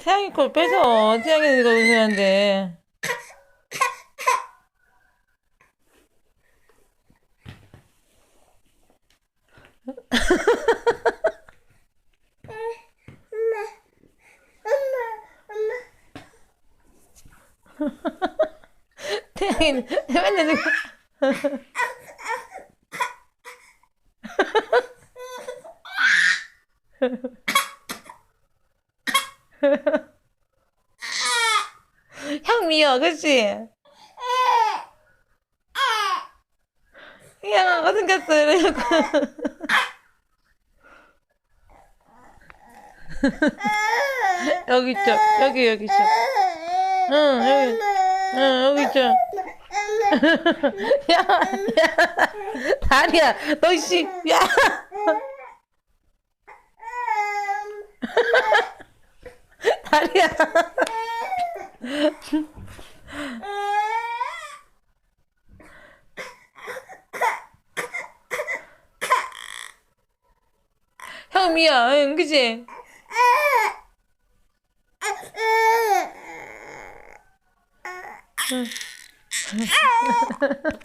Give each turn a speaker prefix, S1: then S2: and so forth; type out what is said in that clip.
S1: 태양이 걸 뺏어. 태양이 이거 웃으는데. 태양이 맨날 이거. 형 미워, 그치? 희양아가 생겼어, 이러고. 여기 있죠. 여기, 여기 있죠. 응, 여기. 응, 여기 있죠. 야, 야. 다리야, 너 씨, 야. 다리야. 형 미워, 응, 그치?